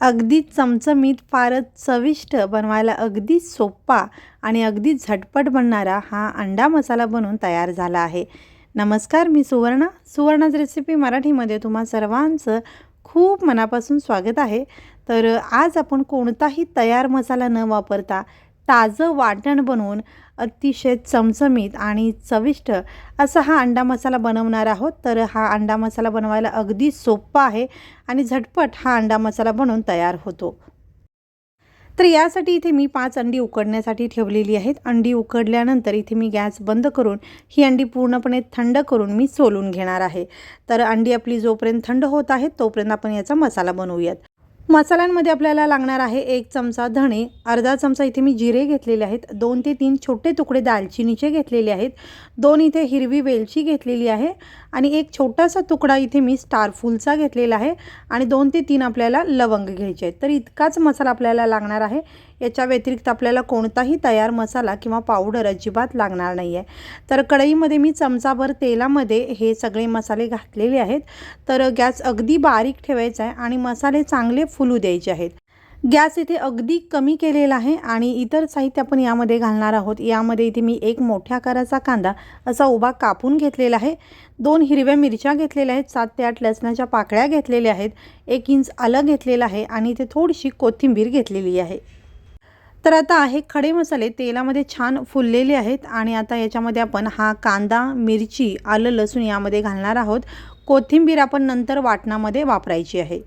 अगदी चमचमीत फारच चविष्ट बनवायला अगदी सोपा आणि अगदी झटपट बनणारा हा अंडा मसाला बनवून तयार झाला आहे. नमस्कार मी सुवर्णा. सुवर्णाज रेसिपी मराठीमध्ये तुम्हा सर्वांचं खूप मनापासून स्वागत आहे. तर आज आपण कोणताही तयार मसाला न वापरता ताजं वाटण बनवून अतिशय चमचमीत आणि चविष्ट असा हा अंडा मसाला बनवणार आहोत. तर हा अंडा मसाला बनवायला अगदी सोपा आहे आणि झटपट हा अंडा मसाला बनवून तयार होतो. तर यासाठी इथे मी पाच अंडी उकडण्यासाठी ठेवलेली आहेत. अंडी उकडल्यानंतर इथे मी गॅस बंद करून ही अंडी पूर्णपणे थंड करून मी सोलून घेणार आहे. तर अंडी आपली जोपर्यंत थंड होत आहे तोपर्यंत आपण याचा मसाला बनवूयात. मसाल्यांमध्ये आपल्याला लागणार आहे एक चमचा धणे अर्धा चमचा इथे मी जिरे घेतलेले आहेत दोन ते तीन छोटे तुकडे दालचिनीचे घेतलेले आहेत दोन इथे हिरवी वेलची घेतलेली आहे आणि एक छोटासा तुकडा इथे मी स्टारफूलचा घेतलेला आहे आणि दोन ते तीन आपल्याला लवंग घ्यायचे आहेत. तर इतकाच मसाला आपल्याला लागणार आहे. याच्या व्यतिरिक्त आपल्याला कोणताही तयार मसाला किंवा पावडर अजिबात लागणार नाही आहे तर कढईमध्ये मी चमचाभर तेलामध्ये हे सगळे मसाले घातलेले आहेत. तर गॅस अगदी बारीक ठेवायचा आहे आणि मसाले चांगले फुलू द्यायचे आहेत. गॅस इथे अगदी कमी केलेला आहे आणि इतर साहित्य आपण यामध्ये घालणार आहोत. यामध्ये इथे मी एक मोठ्या आकाराचा कांदा असा उभा कापून घेतलेला आहे. दोन हिरव्या मिरच्या घेतलेल्या आहेत. सात ते आठ लसणाच्या पाकळ्या घेतलेल्या आहेत. एक इंच आलं घेतलेलं आहे आणि इथे थोडीशी कोथिंबीर घेतलेली आहे. तर आता आहे खडे मसाले. तेलामध्ये छान फुललेले आहेत आणि आता याच्यामध्ये आपण हा कांदा मिरची आलं लसूण यामध्ये घालणार आहोत. कोथिंबीर आपण नंतर वाटणामध्ये वापरायची आहे.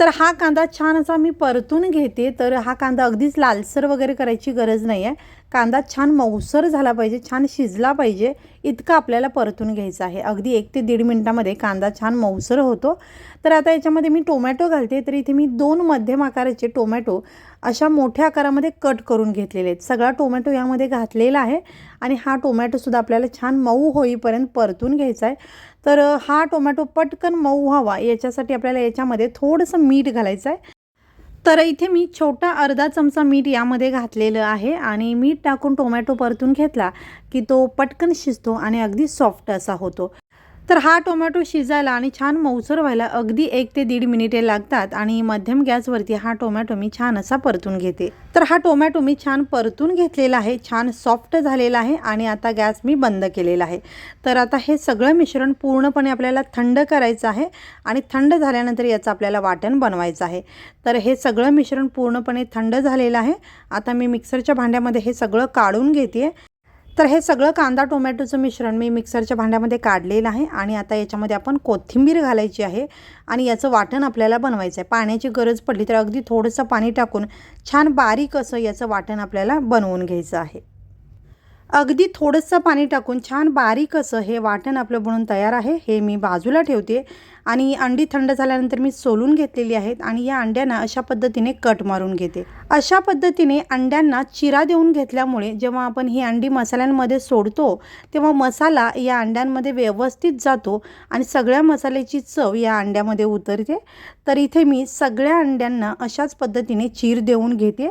तर हा कांदा छान असा मी परतून घेते. तर हा कांदा अगदीच लालसर वगैरे करायची गरज नाही आहे कांदा छान मऊसर झाला पाहिजे छान शिजला पाहिजे. इतका आपल्याला परतून घ्यायचा आहे. अगदी एक ते दीड मिनटामध्ये कांदा छान मऊसर होतो. तर आता याच्यामध्ये मी टोमॅटो घालते. तर इथे मी दोन मध्यम आकाराचे टोमॅटो अशा मोठ्या आकारामध्ये कट करून घेतलेले आहेत. सगळा टोमॅटो यामध्ये घातलेला आहे आणि हा टोमॅटोसुद्धा आपल्याला छान मऊ होईपर्यंत परतून घ्यायचा आहे. तर हा टोमॅटो पटकन मऊ व्हावा. याच्यासाठी आपल्याला याच्यामध्ये थोडंसं मीठ घालायचं आहे. तर इथे मी छोटा अर्धा चमचा मीठ यामध्ये घातलेलं आहे आणि मीठ टाकून टोमॅटो परतून घेतला की तो पटकन शिजतो आणि अगदी सॉफ्ट असा होतो. तर हा टोमॅटो शिजायला आणि छान मऊसर व्हायला अगदी एक ते दीड मिनिटे लागतात आणि मध्यम गॅसवरती हा टोमॅटो मी छान असा परतून घेते. तर हा टोमॅटो मी छान परतून घेतलेला आहे छान सॉफ्ट झालेला आहे आणि आता गॅस मी बंद केलेला आहे. तर आता हे सगळं मिश्रण पूर्णपणे आपल्याला थंड करायचं आहे आणि थंड झाल्यानंतर याचं आपल्याला वाटण बनवायचं आहे. तर हे सगळं मिश्रण पूर्णपणे थंड झालेलं आहे. आता मी मिक्सरच्या भांड्यामध्ये हे सगळं काढून घेते तर हे सगळं कांदा टोमॅटोचं मिश्रण मी मिक्सरच्या भांड्यामध्ये काढलेलं आहे आणि आता याच्यामध्ये आपण कोथिंबीर घालायची आहे आणि याचं वाटण आपल्याला बनवायचं आहे. पाण्याची गरज पडली तर अगदी थोडंसं पाणी टाकून छान बारीक असं याचं वाटण आपल्याला बनवून घ्यायचं आहे. अगदी थोडंसं पाणी टाकून छान बारीक असं हे वाटण आपलं बनून तयार आहे. हे मी बाजूला ठेवते आणि अंडी थंड झाल्यानंतर मी सोलून घेतलेली आहेत आणि या अंड्यांना अशा पद्धतीने कट मारून घेते. अशा पद्धतीने अंड्यांना चिरा देऊन घेतल्यामुळे जेव्हा आपण ही अंडी मसाल्यांमध्ये सोडतो तेव्हा मसाला या अंड्यांमध्ये व्यवस्थित जातो आणि सगळ्या मसाल्याची चव या अंड्यामध्ये उतरते. तर इथे मी सगळ्या अंड्यांना अशाच पद्धतीने चीर देऊन घेते.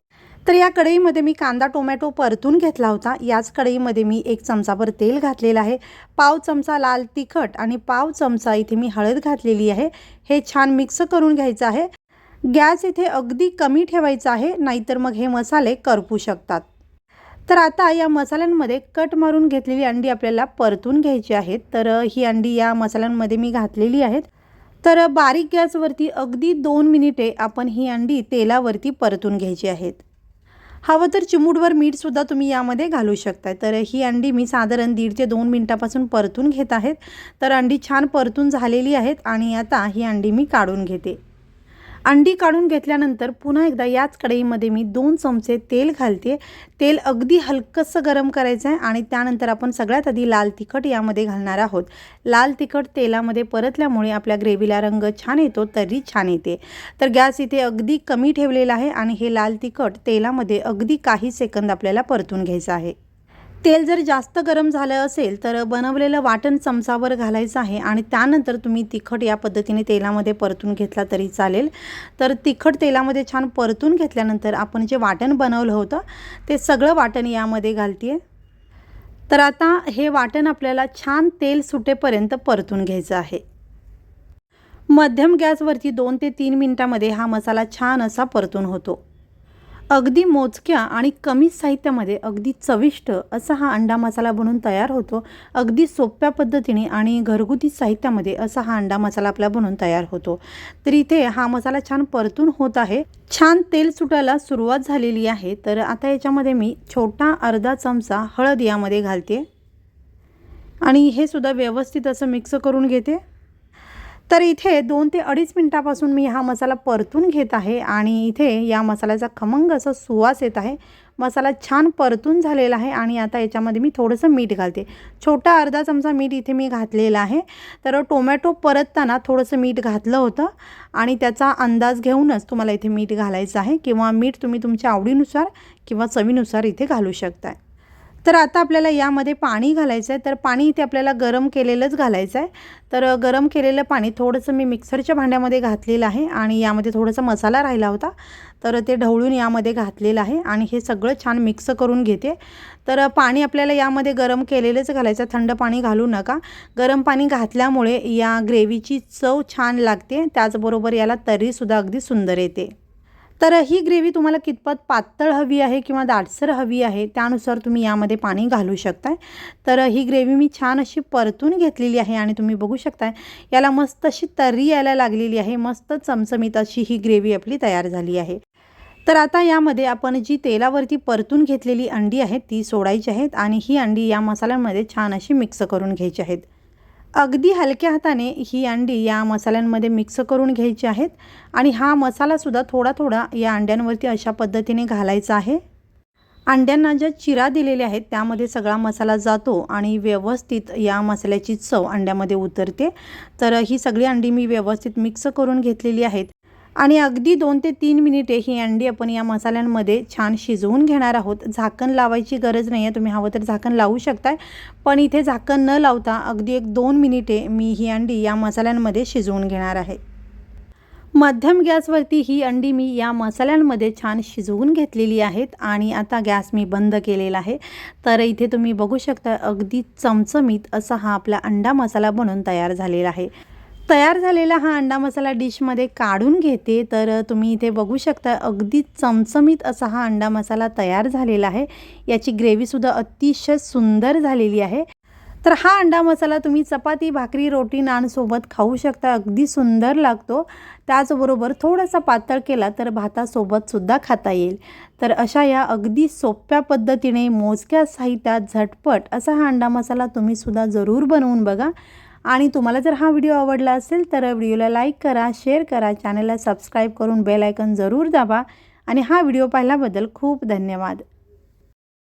तर या कढईमध्ये मी कांदा टोमॅटो परतून घेतला होता. याच कढईमध्ये मी एक चमचाभर तेल घातलेलं आहे. पाव चमचा लाल तिखट आणि पाव चमचा इथे मी हळद घातलेली आहे. हे छान मिक्स करून घ्यायचं आहे. गॅस इथे अगदी कमी ठेवायचा आहे नाहीतर मग हे मसाले करपू शकतात. तर आता या मसाल्यांमध्ये कट मारून घेतलेली अंडी आपल्याला परतून घ्यायची आहेत. तर ही अंडी या मसाल्यांमध्ये मी घातलेली आहेत. तर बारीक गॅसवरती अगदी दोन मिनिटे आपण ही अंडी तेलावरती परतून घ्यायची आहेत. हवं तर चिमूटभर मीठसुद्धा तुम्ही यामध्ये घालू शकताय. तर ही अंडी मी साधारण दीड ते दोन मिनटापासून परतून घेत आहेत. तर अंडी छान परतून झालेली आहेत आणि आता ही अंडी मी काढून घेते. अंडी काढून घेतल्यानंतर पुन्हा एकदा याच कढईमध्ये मी दोन चमचे तेल घालते. तेल अगदी हलकंसं गरम करायचं आहे आणि त्यानंतर आपण सगळ्यात आधी लाल तिखट यामध्ये घालणार आहोत. लाल तिखट तेलामध्ये परतल्यामुळे आपल्या ग्रेव्हीला रंग छान येतो तरी छान येते. तर गॅस इथे अगदी कमी ठेवलेला आहे आणि हे लाल तिखट तेलामध्ये अगदी काही सेकंद आपल्याला परतून घ्यायचं आहे. तेल जर जास्त गरम झालं असेल तर बनवलेलं वाटण चमचावर घालायचं आहे आणि त्यानंतर तुम्ही तिखट या पद्धतीने तेलामध्ये परतून घेतला तरी चालेल. तर तिखट तेलामध्ये छान परतून घेतल्यानंतर आपण जे वाटण बनवलं होतं ते सगळं वाटण यामध्ये घालते तर आता हे वाटण आपल्याला छान तेल सुटेपर्यंत परतून घ्यायचं आहे. मध्यम गॅसवरती दोन ते तीन मिनटामध्ये हा मसाला छान असा परतून होतो. अगदी मोजक्या आणि कमी साहित्यामध्ये अगदी चविष्ट असा हा अंडा मसाला बनून तयार होतो. अगदी सोप्या पद्धतीने आणि घरगुती साहित्यामध्ये असा हा अंडा मसाला आपला बनून तयार होतो. तर इथे हा मसाला छान परतून होत आहे. छान तेल सुटायला सुरुवात झालेली आहे. तर आता याच्यामध्ये मी छोटा अर्धा चमचा हळद यामध्ये घालते. आणि हे सुद्धा व्यवस्थित असं मिक्स करून घेते. तर इथे दोन ते अडीच मिनटापासून मी हा मसाला परतून घेत आहे आणि इथे या मसाल्याचा खमंग असा सुवास येत आहे. मसाला छान परतून झालेला आहे आणि आता याच्यामध्ये मी थोडंसं मीठ घालते. छोटा अर्धा चमचा मीठ इथे मी घातलेला आहे. तर टोमॅटो परतताना थोडंसं मीठ घातलं होतं आणि त्याचा अंदाज घेऊनच तुम्हाला इथे मीठ घालायचं आहे किंवा मीठ तुम्ही तुमच्या आवडीनुसार किंवा चवीनुसार इथे घालू शकताय. तर आता आपल्याला यामध्ये पाणी घालायचं आहे तर पाणी इथे आपल्याला गरम केलेलंच घालायचं आहे तर गरम केलेलं पाणी थोडंसं मी मिक्सरच्या भांड्यामध्ये घातलेलं आहे आणि यामध्ये थोडासा मसाला राहिला होता. तर ते ढवळून यामध्ये घातलेलं आहे आणि हे सगळं छान मिक्स करून घेते. तर पाणी आपल्याला यामध्ये गरम केलेलंच घालायचं थंड पाणी घालू नका. गरम पाणी घातल्यामुळे या ग्रेव्हीची चव छान लागते. त्याचबरोबर याला तरीसुद्धा अगदी सुंदर येते. तर ही ग्रेव्ही तुम्हाला कितपत पातळ हवी आहे किंवा दाटसर हवी आहे त्यानुसार तुम्ही यामध्ये पाणी घालू शकताय. तर ही ग्रेव्ही मी छान अशी परतून घेतलेली आहे आणि तुम्ही बघू शकताय याला मस्त अशी तर्री यायला लागलेली आहे मस्त चमचमीत अशी ही ग्रेव्ही आपली तयार झाली आहे. तर आता यामध्ये आपण जी तेलावरती परतून घेतलेली अंडी आहेत ती सोडायची आहेत आणि ही अंडी या मसाल्यांमध्ये छान अशी मिक्स करून घ्यायची आहेत. अगदी हलक्या हाताने ही अंडी या मसाल्यांमध्ये मिक्स करून घ्यायची आहेत. आणि हा मसालासुद्धा थोडा थोडा या अंड्यांवरती अशा पद्धतीने घालायचा आहे. अंड्यांना ज्या चिरा दिलेल्या आहेत त्यामध्ये सगळा मसाला जातो आणि व्यवस्थित या मसाल्याची चव अंड्यामध्ये उतरते. तर ही सगळी अंडी मी व्यवस्थित मिक्स करून घेतलेली आहेत. आणि अगदी दोन ते तीन मिनिटे ही अंडी आपण या मसाल्यांमध्ये छान शिजवून घेणार आहोत. झाकण लावायची गरज नाही आहे तुम्ही हवं तर झाकण लावू शकताय. पण इथे झाकण न लावता अगदी एक दोन मिनिटे मी ही अंडी या मसाल्यांमध्ये शिजवून घेणार आहे. मध्यम गॅसवरती ही अंडी मी या मसाल्यांमध्ये छान शिजवून घेतलेली आहेत आणि आता गॅस मी बंद केलेला आहे. तर इथे तुम्ही बघू शकता अगदी चमचमीत असा हा आपला अंडा मसाला बनून तयार झालेला आहे. तयार झालेला हा अंडा मसाला डिशमध्ये काढून घेते तर तुम्ही इथे बघू शकता अगदी चमचमीत असा हा अंडा मसाला तयार झालेला आहे. याची ग्रेव्हीसुद्धा अतिशय सुंदर झालेली आहे. तर हा अंडा मसाला तुम्ही चपाती भाकरी रोटी नानसोबत खाऊ शकता अगदी सुंदर लागतो. त्याचबरोबर थोडासा पातळ केला तर भातासोबतसुद्धा खाता येईल. तर अशा या अगदी सोप्या पद्धतीने मोजक्या साहित्यात झटपट असा हा अंडा मसाला तुम्हीसुद्धा जरूर बनवून बघा. आणि तुम्हाला जर हा व्हिडिओ आवडला असेल तर व्हिडिओला लाईक करा शेअर करा चॅनलला सबस्क्राईब करून बेल आयकन जरूर दाबा. आणि हा व्हिडिओ पाहिल्याबद्दल खूप धन्यवाद.